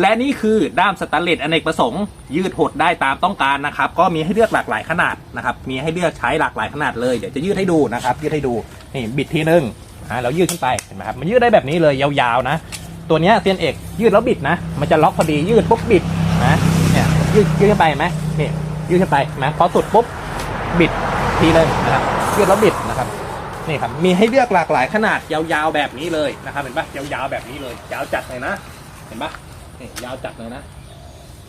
และนี่คือด้ามสแตนเลสอเนกประสงค์ ยืดหดได้ตามต้องการนะครับ ก็มีให้เลือกหลากหลายขนาดนะครับ มีให้เลือกใช้หลากหลายขนาดเลย เดี๋ยวจะยืดให้ดูนะครับ ยืดให้ดู นี่บิดทีนึงอ่าแล้วยืดขึ้นไป เห็นไหมครับ มันยืดได้แบบนี้เลยยาวๆนะ ตัวนี้เซียนเอกยืดแล้วบิดนะ มันจะล็อกพอดี ยืดปุ๊บบิดนะ เนี่ยยืดยืดขึ้นไปเห็นไหมนี่ ยืดขึ้นไปนไหมพอสุดปุ๊บบิดทีนึงนะครับ ยืดแล้วบิดนะครับนี่ครับ มีให้เลือกหลากหลายขนาดยาวๆแบบนี้เลยนะครับ เห็นปะยาวๆแบบนี้เลย ยาวจัดเลยนะ เห็นปะ นี่ยาวจัดเลยนะ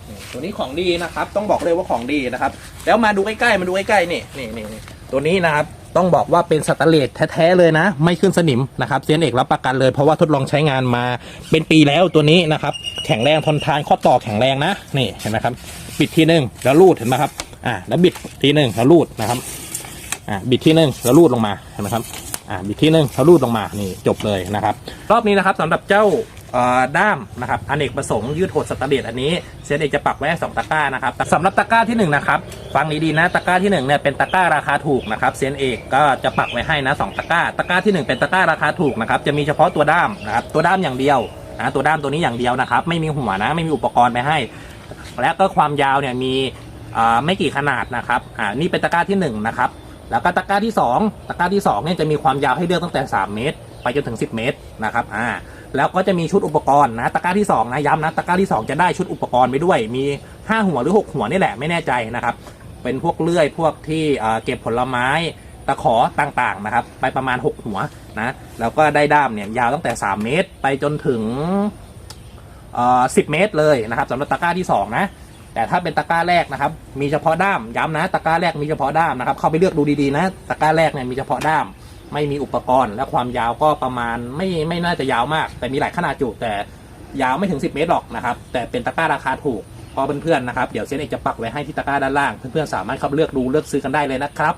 นี่ตัวนี้ของดีนะครับ ต้องบอกเลยว่าของดีนะครับ แล้วมาดูใกล้ๆมาดูใกล้ๆนี่นี่นี่นี่ตัวนี้นะครับต้องบอกว่าเป็นสแตนเลสแท้ๆเลยนะ ไม่ขึ้นสนิมนะครับเซียนเอกรับประกันเลยเพราะว่าทดลองใช้งานมาเป็นปีแล้วตัวนี้นะครับ แข็งแรงทนทานข้อต่อแข็งแรงนะนี่เห็นไหมครับ บิดทีหนึ่งแล้วรูดเห็นไหมครับอ่าแล้วบิดทีหนึ่งแล้วรูดนะครับอ่าบิดทีหนึ่งแล้วรูดลงมาเห็นไหมครับอ่าบิดทีหนึ่งแล้วรูดลงมานี่จบเลยนะครับ รอบนี้นะครับสำหรับเจ้า ด้ามนะครับอเนกประสงค์ยืดหดสแตนเลสอันนี้เซนเอกจะปักไว้ให้สองตะกร้านะครับสำหรับตะกร้าที่หนึ่งนะครับฟังดีๆนะตะกร้าที่หนึ่งเนี่ยเป็นตะกร้าราคาถูกนะครับเซนเอกก็จะปักไว้ให้นะสองตะกร้าตะกร้าที่หนึ่งเป็นตะกร้าราคาถูกนะครับจะมีเฉพาะตัวด้ามนะครับตัวด้ามอย่างเดียวนะตัวด้ามตัวนี้อย่างเดียวนะครับไม่มีหัวนะไม่มีอุปกรณ์ไปให้ และก็ความยาวเนี่ยมีไม่กี่ขนาดนะครับอ่านี่เป็นตะกร้าที่หนึ่งนะครับแล้วก็ตะกร้าที่สองตะกร้าที่สองเนี่ยจะมีความยาวให้เลือกตั้งแต่ 3 เมตร ไปจนถึง 10 เมตรนะครับอ่าแล้วก็จะมีชุดอุปกรณ์นะตะกร้าที่2นะย้ำนะตะกร้าที่ 2 จะได้ชุดอุปกรณ์ไปด้วยมี 5 หัวหรือ 6 หัวนี่แหละไม่แน่ใจนะครับเป็นพวกเลื่อยพวกที่เก็บผลไม้ตะขอต่างๆนะครับ ไปประมาณ 6 หัวนะแล้วก็ได้ด้ามเนี่ยยาวตั้งแต่ 3 เมตร ไปจนถึงเอ่อ10เมตรเลยนะครับสำหรับตะกร้าที่ 2 นะ แต่ถ้าเป็นตะกร้าแรกนะครับ มีเฉพาะด้ามย้ำนะตะกร้าแรกมีเฉพาะด้ามนะครับเข้าไปเลือกดูดีๆนะตะกร้าแรกเนี่ยมีเฉพาะด้าม ไม่มีอุปกรณ์ และความยาวก็ประมาณไม่ไม่น่าจะยาวมาก แต่มีหลายขนาดจุแต่ยาวไม่ถึง 10 เมตรหรอกนะครับ แต่เป็นตะกร้าราคาถูกพอเพื่อนๆนะครับ เดี๋ยวเซนเอกจะปักไว้ให้ที่ตะกร้าด้านล่าง เพื่อนๆสามารถเข้าเลือกดูเลือกซื้อกันได้เลยนะครับ